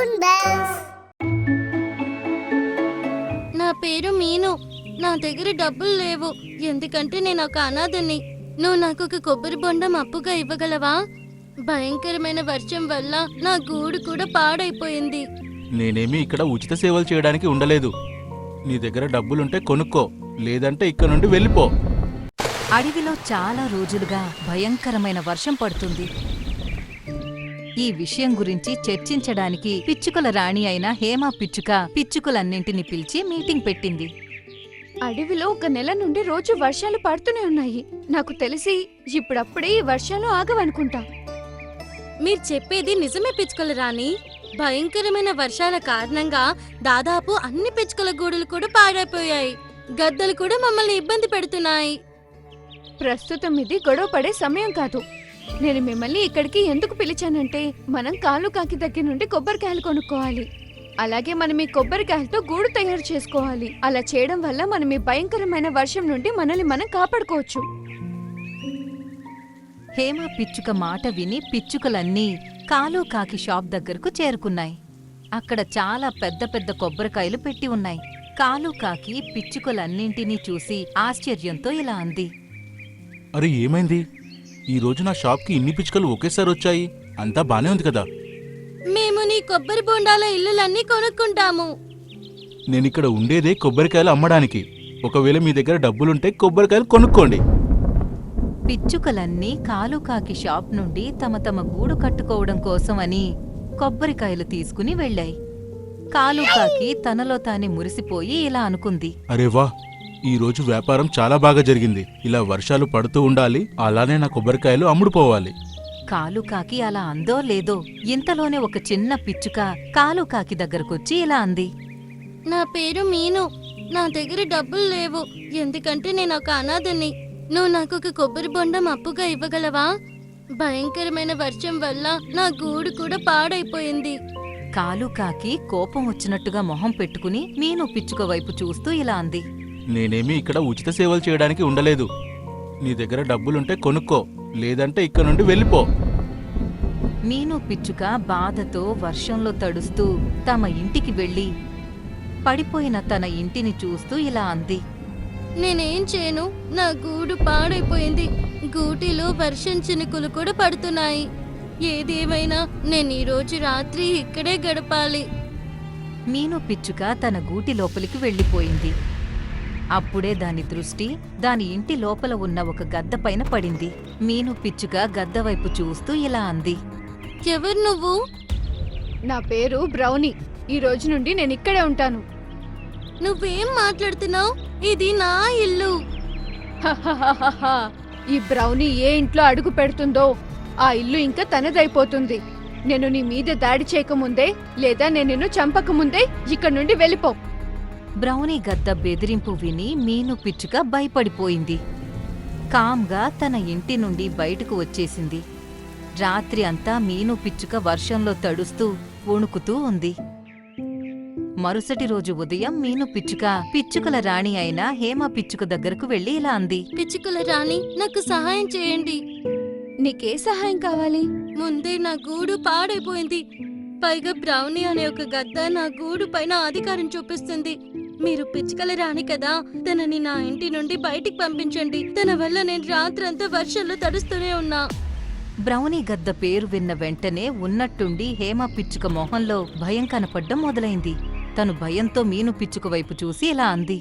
Bells. నా పేరు మీను. నా దగ్గర డబ్బులు లేవు. ఎందుకంటే నేను ఒక అనాథని. నువ్వు నాకు ఒక కొబ్బరి బొండం అప్పుగా ఇవ్వగలవా? భయంకరమైన వర్షం వల్ల నా గూడు కూడా పాడైపోయింది. నేనేమీ ఇక్కడ ఉచిత సేవలు చేయడానికి ఉండలేదు. నీ దగ్గర డబ్బులుంటే కొనుక్కో. లేదంటే ఇక్కడ నుండి వెళ్ళిపో. అడవిలో చాలా రోజులుగా భయంకరమైన వర్షం పడుతుంది. ఈ విషయం గురించి చర్చించడానికి పిచ్చుకల రాణి అయిన హేమ పిచ్చుక పిచ్చుకలన్నింటిని పిలిచి మీటింగ్ పెట్టింది. అడవిలో ఒక నెల నుండి రోజు వర్షాలు పడుతూనే ఉన్నాయి. నాకు తెలిసి ఇప్పుడప్పుడే ఈ వర్షాలు ఆగవనుకుంటా. మీరు చెప్పేది నిజమే పిచ్చుకల రాణి. భయంకరమైన వర్షాల కారణంగా దాదాపు అన్ని పిచ్చుకల గూడులు కూడా పాడైపోయాయి. గద్దలు కూడా మమ్మల్ని ఇబ్బంది పెడుతున్నాయి. ప్రస్తుతం ఇది గొడవ పడే సమయం కాదు. నేను మిమ్మల్ని ఇక్కడికి ఎందుకు పిలిచానంటే మనం కాలు కాకి దగ్గర నుండి కొబ్బరికాయలు కొనుక్కోవాలి. అలాగే మనం ఈ కొబ్బరికాయలతో గూడు తయారు చేసుకోవాలి. అలా చేయడం వల్ల మనం ఈ భయంకరమైన వర్షం నుండి మనల్ని మనం కాపాడుకోవచ్చు. హేమ పిచ్చుక మాట విని పిచ్చుకలన్నీ కాలు కాకి షాప్ దగ్గరకు చేరుకున్నాయి. అక్కడ చాలా పెద్ద పెద్ద కొబ్బరికాయలు పెట్టి ఉన్నాయి. కాలు కాకి పిచ్చుకలన్నింటినీ చూసి ఆశ్చర్యంతో ఇలా అంది. అరే ఏమైంది? ఈ రోజు నా షాప్కి ఇన్ని పిచ్చుకలు ఒకేసారి వచ్చాయి. అంతా బానే ఉంది కదా. మేము నీ కొబ్బరి బొండాల ఇల్లులన్నీ కొనుక్కుంటాము. నేనిక్కడ ఉండేదే కొబ్బరికాయలు అమ్మడానికి. ఒకవేళ మీ దగ్గర డబ్బులుంటే కొబ్బరికాయలు కొనుక్కోండి. పిచ్చుకలన్నీ కాలుకాకి షాప్ నుండి తమ తమ గూడు కట్టుకోవడం కోసమని కొబ్బరికాయలు తీసుకుని వెళ్ళాయి. కాలుకాకి తనలో తానే మురిసిపోయి ఇలా అనుకుంది. అరే వా ఈ రోజు వ్యాపారం చాలా బాగా జరిగింది. ఇలా వర్షాలు పడుతూ ఉండాలి అలానే నా కొబ్బరికాయలు అమ్ముడుపోవాలి. కాలుకాకి అలా అందో లేదో ఇంతలోనే ఒక చిన్న పిచ్చుక కాలుకాకి దగ్గరకొచ్చి ఇలా అంది. నా పేరు మీను. నా దగ్గర డబ్బులు లేవు. ఎందుకంటే నేను ఒక అనాథని. నువ్వు నాకు ఒక కొబ్బరి బొండం అప్పుగా ఇవ్వగలవా? భయంకరమైన వర్షం వల్ల నా గూడు కూడా పాడైపోయింది. కాలుకాకి కోపం వచ్చినట్టుగా మొహం పెట్టుకుని మీను పిచ్చుక వైపు చూస్తూ ఇలా అంది. నేనేమీ ఇక్కడ ఉచిత సేవలు చేయడానికి ఉండలేదు. నీ దగ్గర డబ్బులుంటే కొనుక్కో లేదంటే ఇక్కడ నుండి వెళ్ళిపో. మీను పిచ్చుక బాధతో వర్షంలో తడుస్తూ తమ ఇంటికి వెళ్ళి పడిపోయిన తన ఇంటిని చూస్తూ ఇలా అంది. నేనేం చేయను? నా గూడు పాడైపోయింది. గూటిలో వర్షం చినుకులు కూడా పడుతున్నాయి. ఏదేమైనా నేను ఈ రోజు రాత్రి ఇక్కడే గడపాలి. మీను పిచ్చుక తన గూటి లోపలికి వెళ్ళిపోయింది. అప్పుడే దాని దృష్టి దాని ఇంటి లోపల ఉన్న ఒక గద్ద పైన పడింది. మీను పిచ్చుక గద్ద వైపు చూస్తూ ఇలా అంది. ఎవరు నువ్వు? నా పేరు బ్రౌనీ. ఈ రోజు నుండి నేను ఇక్కడే ఉంటాను. నువ్వేం మాట్లాడుతున్నావు? ఇది నా ఇల్లు. హహహహహ. ఈ బ్రౌనీ ఏ ఇంట్లో అడుగు పెడుతుందో ఆ ఇల్లు ఇంకా తనదైపోతుంది. నేను నీ మీద దాడి చేయకముందే లేదా నేను నిన్ను చంపకముందే ఇక్కడ నుండి వెళ్ళిపో. బ్రౌనీ గద్ద బెదిరింపు విని మీను పిచ్చుక భయపడిపోయింది. కామ్గా తన ఇంటి నుండి బయటకు వచ్చేసింది. రాత్రి అంతా మీను పిచ్చుక వర్షంలో తడుస్తూ వణుకుతూ ఉంది. మరుసటి రోజు ఉదయం మీను పిచ్చుక పిచ్చుకల రాణి అయిన హేమ పిచ్చుక దగ్గరకు వెళ్ళి ఇలా అంది. పిచ్చుకల రాణి నాకు సహాయం చేయండి. నీకే సహాయం కావాలి. ముందే నా గూడు పాడైపోయింది. పైగా బ్రౌనీ అనే ఒక గద్ద నా గూడు పైన అధికారం చూపిస్తుంది. మీరు పిచ్చుకల రాణి కదా తనని నా ఇంటి నుండి బయటికి పంపించండి. తన వల్ల నేను రాత్రంతా వర్షంలో తడుస్తూనే ఉన్నా. బ్రౌనీ గద్ద పేరు విన్న వెంటనే ఉన్నట్టుండి హేమ పిచ్చుక మొహంలో భయం కనపడ్డం మొదలైంది. తను భయంతో మీను పిచ్చుక వైపు చూసి ఇలా అంది.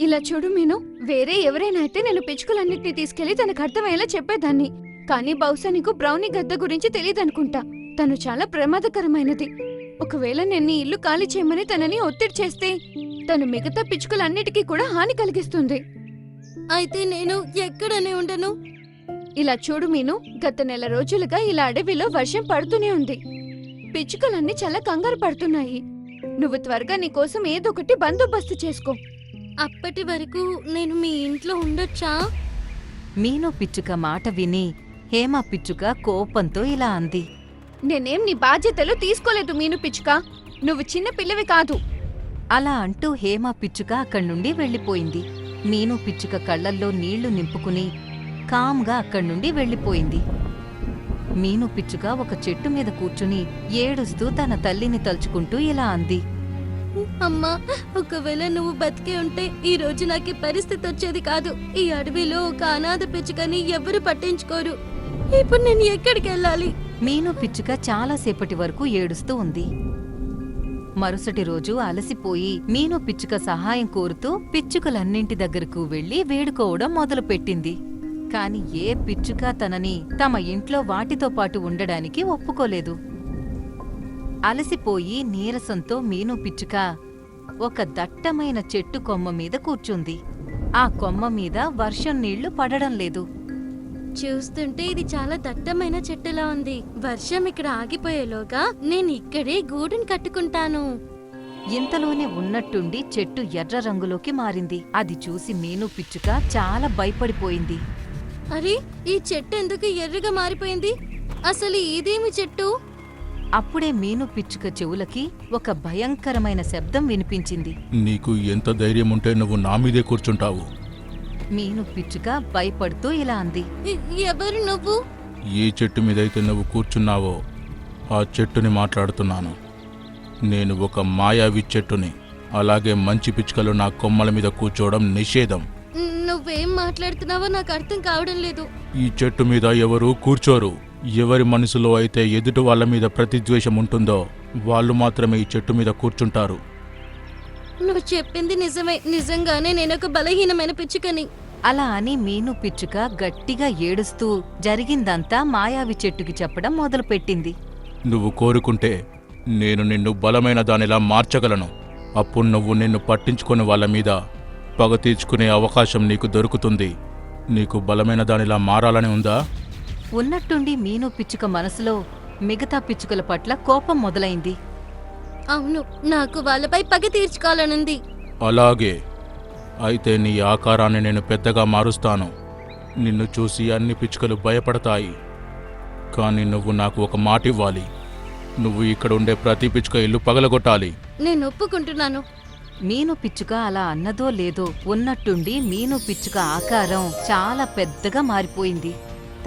ఇలా చూడు మీను వేరే ఎవరైనా అయితే నేను పిచ్చుకలన్నిటిని తీసుకెళ్ళి తనకు అర్థమయ్యేలా చెప్పేదాన్ని. కానీ బహుశా నీకు బ్రౌనీ గద్ద గురించి తెలియదనుకుంటా తను చాలా ప్రమాదకరమైనది. ఒకవేళ నేను ఇల్లు ఖాళీ చేయమని తనని ఒత్తిడి చేస్తే తను మిగతా పిచ్చుకలన్నిటికీ కూడా హాని కలిగిస్తుంది. అయితే నేను ఎక్కడనే ఉండను? ఇలా చూడు మీను గత నెల రోజులుగా ఇలా అడవిలో వర్షం పడుతూనే ఉంది. పిచ్చుకలన్నీ చాలా కంగారు పడుతున్నాయి. నువ్వు త్వరగా నీ కోసం ఏదో ఒకటి బందోబస్తు చేసుకో. అప్పటి వరకు నేను మీ ఇంట్లో ఉండొచ్చా? మీను పిచ్చుక మాట విని హేమ పిచ్చుక కోపంతో ఇలా అంది. నేనేం నీ బాధ్యతలు తీసుకోలేదు మీను పిచ్చుక. నువ్వు చిన్న పిల్లవి కాదు. అలా అంటూ హేమ పిచ్చుక అక్కడి నుండి వెళ్ళిపోయింది. మీను పిచ్చుక కళ్ళల్లో నీళ్ళు నింపుకుని కామ్గా అక్కడి నుండి వెళ్ళిపోయింది. మీను పిచ్చుక ఒక చెట్టు మీద కూర్చుని ఏడుస్తూ తన తల్లిని తలుచుకుంటూ ఇలా అంది. అమ్మా ఒకవేళ నువ్వు బతికే ఉంటే ఈ రోజు నాకు పరిస్థితి వచ్చేది కాదు. ఈ అడవిలో ఒక అనాథ పిచ్చుకని ఎవరు పట్టించుకోరు. ఇప్పుడు నేను ఎక్కడికి వెళ్ళాలి? మీను పిచ్చుక చాలాసేపటి వరకు ఏడుస్తూ ఉంది. మరుసటి రోజు అలసిపోయి మీను పిచ్చుక సహాయం కోరుతూ పిచ్చుకలన్నింటి దగ్గరకు వెళ్ళి వేడుకోవడం మొదలుపెట్టింది. కాని ఏ పిచ్చుక తనని తమ ఇంట్లో వాటితో పాటు ఉండడానికి ఒప్పుకోలేదు. అలసిపోయి నీరసంతో మీను పిచ్చుక ఒక దట్టమైన చెట్టు కొమ్మ మీద కూర్చుంది. ఆ కొమ్మ మీద వర్షం నీళ్ళు పడడం లేదు. చూస్తుంటే ఇది చాలా దట్టమైన చెట్టులా ఉంది. వర్షం ఇక్కడ ఆగిపోయేలోగా నేను ఇక్కడే గూడుని కట్టుకుంటాను. ఇంతలోనే ఉన్నట్టుండి చెట్టు ఎర్ర రంగులోకి మారింది. అది చూసి మీను పిచ్చుక చాలా భయపడిపోయింది. అరే ఈ చెట్టు ఎందుకు ఎర్రగా మారిపోయింది? అసలు ఇదేమి చెట్టు? అప్పుడే మీను పిచ్చుక చెవులకి ఒక భయంకరమైన శబ్దం వినిపించింది. నీకు ఎంత ధైర్యం ఉంటే నువ్వు నా మీదే కూర్చుంటావు. మీను పిచ్చుక భయపడుతూ ఇలా అంది. ఎవరు నువ్వు? ఏ చెట్టు మీదైతే నువ్వు కూర్చున్నావో ఆ చెట్టుని మాట్లాడుతున్నాను. నేను ఒక మాయావి చెట్టుని అలాగే మంచి పిచ్చుకలు నా కొమ్మల మీద కూర్చోవడం నిషేధం. నువ్వేం మాట్లాడుతున్నావో నాకు అర్థం కావడం లేదు. ఈ చెట్టు మీద ఎవరు కూర్చోరు. ఎవరి మనసులో అయితే ఎదుటి వాళ్ళ మీద ప్రతిద్వేషం ఉంటుందో వాళ్ళు మాత్రమే ఈ చెట్టు మీద కూర్చుంటారు. నువ్వు చెప్పింది నిజమే. నిజంగానే నేను ఒక బలహీనమైన పిచ్చుకని. అలా అని మీను పిచ్చుక గట్టిగా ఏడుస్తూ జరిగిందంతా మాయావి చెట్టుకి చెప్పడం మొదలుపెట్టింది. నువ్వు కోరుకుంటే నేను నిన్ను బలమైన దానిలా మార్చగలను. అప్పుడు నువ్వు నిన్ను పట్టించుకుని వాళ్ళ మీద పగ తీర్చుకునే అవకాశం నీకు దొరుకుతుంది. నీకు బలమైన దానిలా మారాలని ఉందా? ఉన్నట్టుండి మీను పిచ్చుక మనసులో మిగతా పిచ్చుకల పట్ల కోపం మొదలైంది. అవును నాకు వాళ్ళపై పగ తీర్చుకోవాలనుంది. అలాగే. అయితే నీ ఆకారాన్ని నేను పెద్దగా మారుస్తాను. నిన్ను చూసి అన్ని పిచ్చుకలు భయపడతాయి. కానీ నువ్వు నాకు ఒక మాట ఇవ్వాలి. నువ్వు ఇక్కడ ఉండే ప్రతి పిచ్చుక ఇల్లు పగలగొట్టాలి. నేను ఒప్పుకుంటున్నాను. మీను పిచ్చుక అలా అన్నదో లేదో ఉన్నట్టుండి మీను పిచ్చుక ఆకారం చాలా పెద్దగా మారిపోయింది.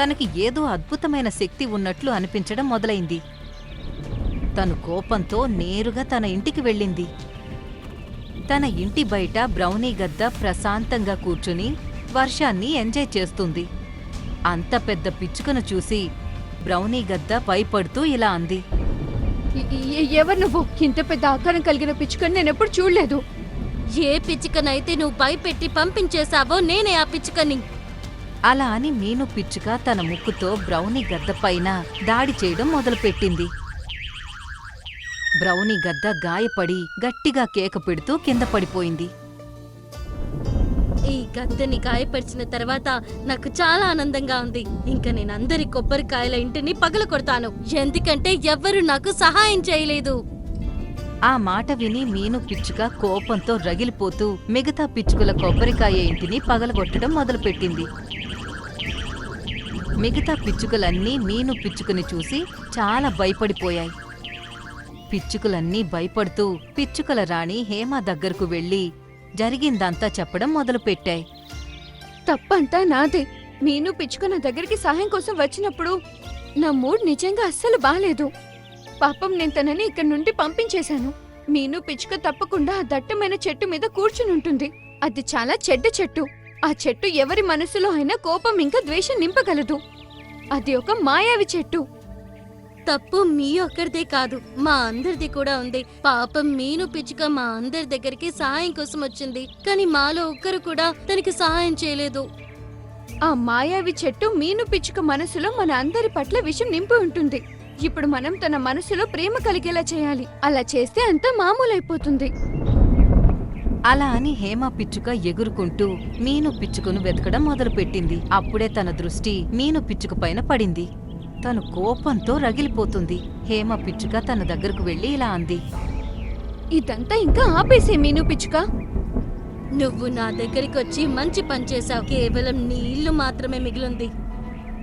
తనకి ఏదో అద్భుతమైన శక్తి ఉన్నట్లు అనిపించడం మొదలైంది. తను కోపంతో నేరుగా తన ఇంటికి వెళ్ళింది. తన ఇంటి బయట బ్రౌనీ గద్ద ప్రశాంతంగా కూర్చుని వర్షాన్ని ఎంజాయ్ చేస్తుంది. అంత పెద్ద పిచ్చుకను చూసి బ్రౌనీ గద్ద భయపడుతూ ఇలా అంది. ఎవరు నువ్వు? ఇంత పెద్ద ఆకారం కలిగిన పిచ్చుకని నేను ఎప్పుడు చూడలేదు. ఏ పిచ్చుకనైతే నువ్వు భయపెట్టి పంపించేశావో నేనే ఆ పిచ్చుకని. అలా అని మీను పిచ్చుక తన ముక్కుతో బ్రౌనీ గద్ద పైన దాడి చేయడం మొదలుపెట్టింది. బ్రౌనీ గద్ద గాయపడి గట్టిగా కేక పెడుతూ కింద పడిపోయింది. ఈ గద్దెని గాయపరిచిన తర్వాత నాకు చాలా ఆనందంగా ఉంది. ఇంకా నేను అందరి కొబ్బరికాయల ఇంటిని పగల కొడతాను. ఎందుకంటే ఎవ్వరు నాకు సహాయం చేయలేదు. ఆ మాట విని మీను పిచ్చుక కోపంతో రగిలిపోతూ మిగతా పిచ్చుకల కొబ్బరికాయ ఇంటిని పగలగొట్టడం మొదలుపెట్టింది. మిగతా పిచ్చుకలన్నీ మీను పిచ్చుకని చూసి చాలా భయపడిపోయాయి. పిచ్చుకలన్నీ భయపడుతూ పిచ్చుకల రాణి హేమ దగ్గరకు వెళ్ళి జరిగిందంతా చెప్పడం మొదలుపెట్టాయి. తప్పంతా నాదే. నేను పిచ్చుక నా దగ్గరికి సహాయం కోసం వచ్చినప్పుడు నా మూడ్ నిజంగా అస్సలు బాలేదు. పాపం నేను తనని ఇక్కడి నుండి పంపించేశాను. మీను పిచ్చుక తప్పకుండా ఆ దట్టమైన చెట్టు మీద కూర్చుని ఉంటుంది. అది చాలా చెడ్డ చెట్టు. ఆ చెట్టు ఎవరి మనసులో అయినా కోపం ఇంకా ద్వేషం నింపగలదు. అది ఒక మాయావి చెట్టు. తప్పు మీ ఒక్కరిదే కాదు మా అందరిది కూడా ఉంది. పాపం మీను పిచ్చుక మా అందరి దగ్గరికి సహాయం కోసం వచ్చింది. కానీ మాలో ఒక్కరు కూడా తనకి సహాయం చేయలేదు. ఆ మాయావి చెట్టు మీను పిచ్చుక మనసులో మన అందరి పట్ల విషం నింపి ఉంటుంది. ఇప్పుడు మనం తన మనసులో ప్రేమ కలిగేలా చేయాలి. అలా చేస్తే అంతా మామూలైపోతుంది. అలా అని హేమ పిచ్చుక ఎగురుకుంటూ మీను పిచ్చుకను వెతకడం మొదలుపెట్టింది. అప్పుడే తన దృష్టి మీను పిచ్చుక పైన పడింది. తను కోపంతో రగిలిపోతుంది. హేమ పిచ్చుక తన దగ్గరకు వెళ్ళి ఇలా అంది. ఇదంతా ఇంకా ఆపేసే మీను పిచ్చుక. నువ్వు నా దగ్గరికి వచ్చి మంచి పని చేశావు. కేవలం నీ ఇల్లు మాత్రమే మిగిలింది.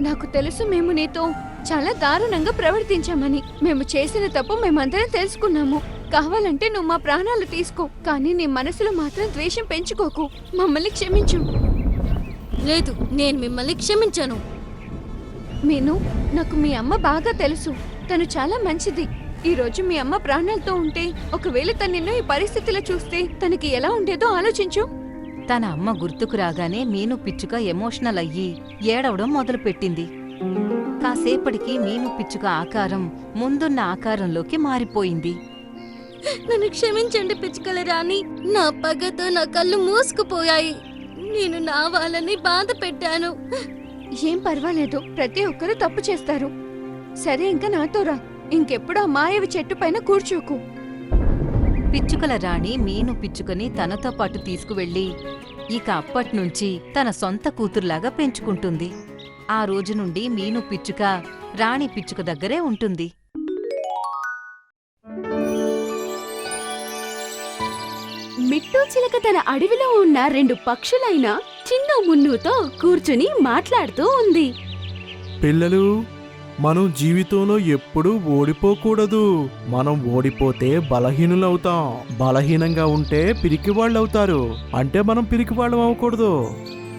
నాకు తెలుసు మేము నీతో చాలా దారుణంగా ప్రవర్తించామని. మేము చేసిన తప్పు మేమందరం తెలుసుకున్నాము. కావాలంటే నువ్వు మా ప్రాణాలు తీసుకో. కానీ నీ మనసులో మాత్రం ద్వేషం పెంచుకోకు. మమ్మల్ని క్షమించు. లేదు నేను మిమ్మల్ని క్షమించను. మీను నాకు మీ అమ్మ బాగా తెలుసు. తను చాలా మంచిది. ఈ రోజు మీ అమ్మ ప్రాణాలతో ఉంటే ఒకవేళ తను నిన్ను ఈ పరిస్థితిలో చూస్తే తనకి ఎలా ఉండేదో ఆలోచించు. తన అమ్మ గుర్తుకు రాగానే మీను పిచ్చుక ఎమోషనల్ అయ్యి ఏడవడం మొదలుపెట్టింది. కాసేపటికి మీను పిచ్చుక ఆకారం ముందున్న ఆకారంలోకి మారిపోయింది. నన్ను క్షమించండి పిచ్చుకల రాణి. నా పగతో నా కళ్ళు మూసుకుపోయాయి. నేను నా వాళ్ళని బాధ పెట్టాను ఏం పర్వాలేదు ప్రతి ఒక్కరూ తప్పు చేస్తారు. సరే ఇంకా నాతో రా. ఇంకెప్పుడు ఆ మాయవి చెట్టు పైన కూర్చోకు. పిచ్చుకల రాణి మీను పిచ్చుకని తనతో పాటు తీసుకువెళ్ళి ఇక అప్పట్నుంచి తన సొంత కూతురులాగా పెంచుకుంటుంది. ఆ రోజు నుండి మీను పిచ్చుక రాణి పిచ్చుక దగ్గరే ఉంటుంది. మిట్టూ చిలక తన అడవిలో ఉన్న రెండు పక్షులైన చిన్న మున్నుతో కూర్చుని మాట్లాడుతూ ఉంది. పిల్లలు మనం జీవితంలో ఎప్పుడూ ఓడిపోకూడదు. మనం ఓడిపోతే బలహీనులవుతాం. బలహీనంగా ఉంటే పిరికివాళ్ళవుతారు. అంటే మనం పిరికివాళ్ళం అవ్వకూడదు.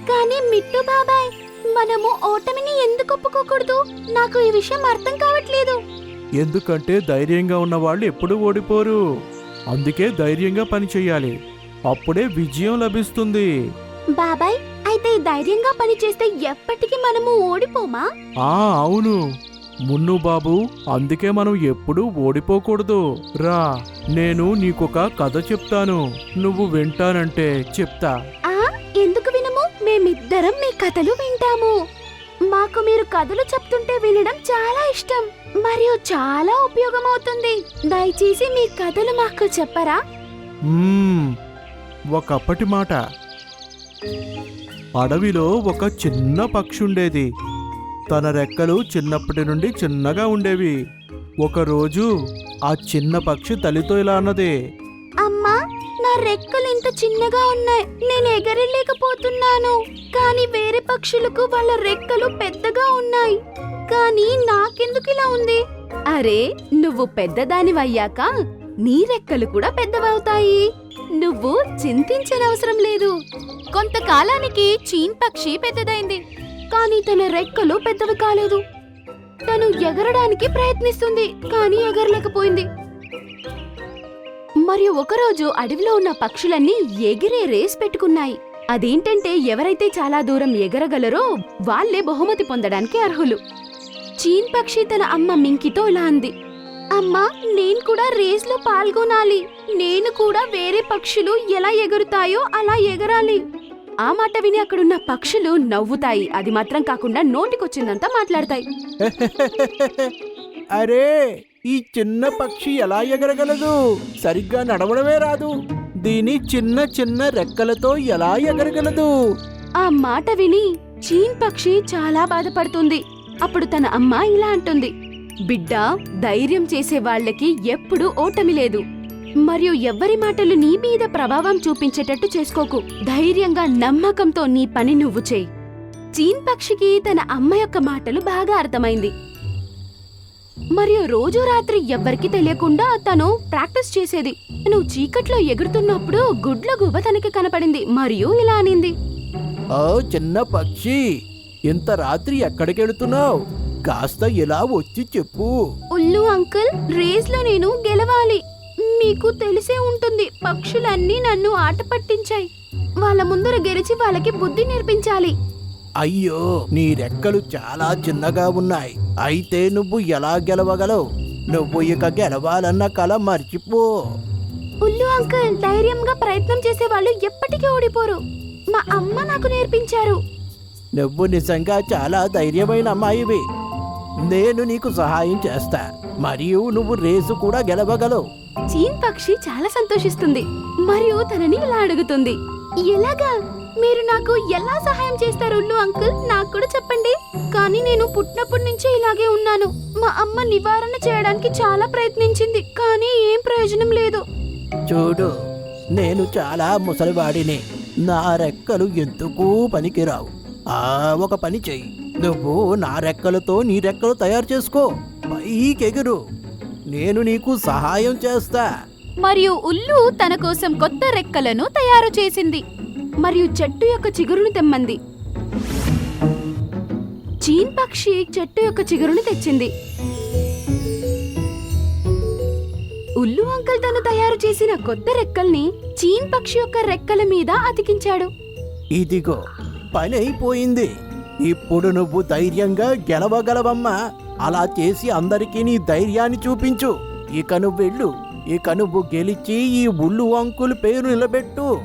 కానీ మిట్టు బాబాయ్ మనము ఓటమిని ఎందుకు ఒప్పుకోకూడదు? నాకు ఈ విషయం అర్థం కావట్లేదు. ఎందుకంటే ధైర్యంగా ఉన్న వాళ్ళు ఎప్పుడూ ఓడిపోరు. అందుకే ధైర్యంగా పని చేయాలి. అప్పుడే విజయం లభిస్తుంది. బాబాయ్ అయితే ధైర్యంగా పని చేస్తే ఎప్పటికీ మనము ఓడిపోమా? ఆ అవును. మున్ను బాబు అందుకే మనం ఎప్పుడూ ఓడిపోకూడదు. రా నేను నీకొక కథ చెప్తాను. నువ్వు వింటానంటే చెప్తా. ఆ ఎందుకు వినము? మేమిద్దరం మీ కథలు వింటాము. మాకు మీరు కథలు చెప్తుంటే వినడం చాలా ఇష్టం. మరియు చాలా ఉపయోగమవుతుంది. దయచేసి మీ కథలు మాకు చెప్పరా? మ్మ్, ఒకప్పటి మాట. అడవిలో ఒక చిన్న పక్షి ఉండేది తన రెక్కలు చిన్నప్పటి నుండి చిన్నగా ఉండేవి. ఒకరోజు ఆ చిన్న పక్షి తల్లితో ఇలా అన్నది అమ్మా నా రెక్కలు ఇంత చిన్నగా ఉన్నాయి. నేను ఎగరలేకపోతున్నాను. కానీ వేరే పక్షులకు వాళ్ళ రెక్కలు పెద్దగా ఉన్నాయి. కానీ నాకెందుకు ఇలా ఉంది? అరే నువ్వు పెద్దదానివయ్యాక నీ రెక్కలు కూడా పెద్దవవుతాయి. నువ్వు చింతించనవసరం లేదు. కొంతకాలానికి చీన్ పక్షి పెద్దదైంది. కానీ తన రెక్కలు పెద్దవి కాలేదు. తను ఎగరడానికి ప్రయత్నిస్తుంది కానీ ఎగరలేకపోయింది. మరియు ఒకరోజు అడవిలో ఉన్న పక్షులన్నీ ఎగిరే రేస్ పెట్టుకున్నాయి. అదేంటంటే ఎవరైతే చాలా దూరం ఎగరగలరో వాళ్ళే బహుమతి పొందడానికి అర్హులు. చీన్ పక్షి తన అమ్మ మింకితో ఇలా అంది. అమ్మా నేను కూడా రేస్లో పాల్గొనాలి. నేను కూడా వేరే పక్షులు ఎలా ఎగురుతాయో అలా ఎగరాలి. ఆ మాట విని అక్కడున్న పక్షులు నవ్వుతాయి. అది మాత్రం కాకుండా నోటికొచ్చిందంతా మాట్లాడతాయి. అరే ఈ చిన్న పక్షి ఎలా ఎగరగలదు? సరిగ్గా నడవడమే రాదు. దీని చిన్న చిన్న రెక్కలతో ఎలా ఎగరగలదు? ఆ మాట విని చీన్ పక్షి చాలా బాధపడుతుంది. అప్పుడు తన అమ్మ ఇలా అంటుంది. బిడ్డ ధైర్యం చేసేవాళ్ళకి ఎప్పుడూ ఓటమి లేదు. మరియు ఎవ్వరి మాటలు నీ మీద ప్రభావం చూపించేటట్టు చేసుకోకు. ధైర్యంగా నమ్మకంతో నీ పని నువ్వు చేయి. చీన్ పక్షికి తన అమ్మ యొక్క మాటలు బాగా అర్థమైంది. మరియు రోజు రాత్రి ఎవ్వరికి తెలియకుండా తను ప్రాక్టీస్ చేసేది. తను చీకట్లో ఎగురుతున్నప్పుడు గుడ్ల గుబ తనకి కనపడింది. మరియు ఇలా అనింది. ఓ చిన్న పక్షి ఇంత రాత్రి ఎక్కడికి వెళుతున్నావు కాస్త ఇలా వచ్చి చెప్పు. ఉల్లు అంకుల్ రేస్లో నేను గెలవాలి. మీకు తెలిసే ఉంటుంది పక్షులన్నీ నన్ను ఆట పట్టించాయి. వాళ్ళ ముందర గెలిచి వాళ్ళకి బుద్ధి నేర్పించాలి. అయ్యో నీ రెక్కలు చాలా చిన్నగా ఉన్నాయి. అయితే నువ్వు ఎలా గెలవగలవు? నువ్వు ఇక గెలవాలన్న కల మర్చిపో. ఉల్లు అంకుల్ ధైర్యంగా ప్రయత్నం చేసే వాళ్ళు ఎప్పటికీ ఓడిపోరు. మా అమ్మ నాకు నేర్పించారు. నువ్వు నిజంగా చాలా ధైర్యమైన అమ్మాయివి. నేను నీకు సహాయం చేస్తా. మరియు నువ్వు రేసు కూడా గెలవగలవు. చీన్ పక్షి చాలా సంతోషిస్తుంది. మరియు తనని ఇలా అడుగుతుంది. ఎలాగా? మీరు నాకు ఎలా సహాయం చేస్తారు అంకుల్ నాకు కూడా చెప్పండి. కానీ నేను పుట్టినప్పటి నుంచి ఇలాగే ఉన్నాను. మా అమ్మ నివారణ చేయడానికి చాలా ప్రయత్నించింది కానీ ఏం ప్రయోజనం లేదు. చూడు నేను చాలా ముసలివాడిని. నా రెక్కలు ఎందుకు పనికిరావు? ఆ ఒక పని చెయ్యి. నువ్వు నా రెక్కలతో నీ రెక్కలు తయారు చేసుకో. పైకెగురు. నేను నీకు సహాయం చేస్తా. మరియు ఉల్లు తన కోసం కొత్త రెక్కలను తయారు చేసింది. మరియు చెట్టు యొక్క చిగురును తెమ్మంది. చీన్ పక్షి చెట్టు యొక్క చిగురుని తెచ్చింది. ఉల్లు అంకల్ తను తయారు చేసిన కొత్త రెక్కల్ని చీన్ పక్షి యొక్క రెక్కల మీద అతికించాడు. ఇదిగో పని అయిపోయింది. ఇప్పుడు నువ్వు ధైర్యంగా గెలవగలవమ్మా. అలా చేసి అందరికీ నీ ధైర్యాన్ని చూపించు. ఇక నువ్వు వెళ్ళు. ఇక నువ్వు గెలిచి ఈ ఉల్లు అంకుల్ పేరు నిలబెట్టు.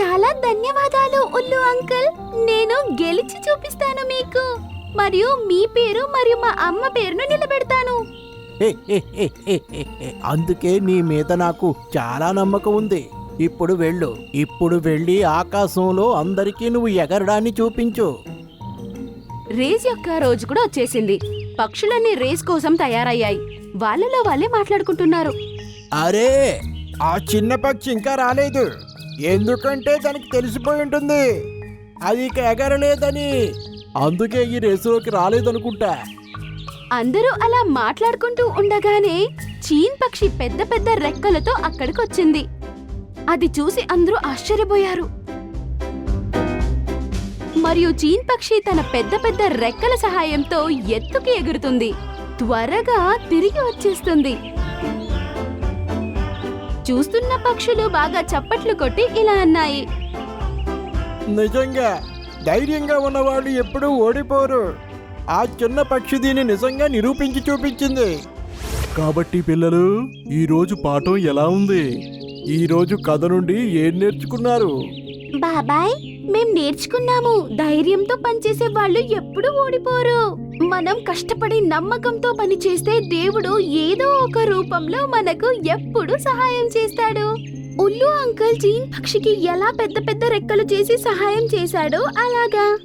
చాలా ధన్యవాదాలు ఉల్లు అంకుల్. నేను గెలిచి చూపిస్తాను మీకు. మరియు మీ పేరు మరియు మా అమ్మ పేరును నిలబెడతాను. అందుకే నీ మీద నాకు చాలా నమ్మకం ఉంది. ఇప్పుడు వెళ్ళు. ఇప్పుడు వెళ్ళి ఆకాశంలో అందరికీ నువ్వు ఎగరడాన్ని చూపించు. రేస్ యొక్క రోజు కూడా వచ్చేసింది. పక్షులన్నీ రేస్ కోసం తయారయ్యాయి. వాళ్ళలో వాళ్ళే మాట్లాడుకుంటున్నారు. అరే ఆ చిన్న పక్షి ఇంకా రాలేదు. ఎందుకంటే దానికి తెలిసిపోయి ఉంటుంది. అది ఇక ఎగరలేదని. అందుకే ఈ రేసులోకి రాలేదనుకుంటా. అందరూ అలా మాట్లాడుకుంటూ ఉండగానే చీన్ పక్షి పెద్ద పెద్ద రెక్కలతో అక్కడికొచ్చింది. అది చూసి అందరూ ఆశ్చర్యపోయారు. మరియు చీన్ పక్షి తన పెద్ద పెద్ద రెక్కల సహాయంతో ఎత్తుకి ఎగురుతుంది. త్వరగా తిరిగి వచ్చేస్తుంది. చూస్తున్న పక్షులు బాగా చప్పట్లు కొట్టి ఇలా అన్నాయి. నిజంగా ధైర్యంగా ఉన్నవాళ్ళు ఎప్పుడూ ఓడిపోరు. ఆ చిన్న పక్షి దీన్ని నిజంగా నిరూపించి చూపించింది. కాబట్టి పిల్లలు ఈ రోజు పాఠం ఎలా ఉంది? ఈ రోజు కథ నుండి ఏం నేర్చుకున్నారు? బాబాయ్ మేం నేర్చుకున్నాము. ధైర్యంతో పనిచేసే వాళ్ళు ఎప్పుడూ ఓడిపోరు. మనం కష్టపడి నమ్మకంతో పనిచేస్తే దేవుడు ఏదో ఒక రూపంలో మనకు ఎప్పుడు సహాయం చేస్తాడు. ఉల్లు అంకుల్ జీన్ పక్షికి ఎలా పెద్ద పెద్ద రెక్కలు చేసి సహాయం చేశాడో అలాగా.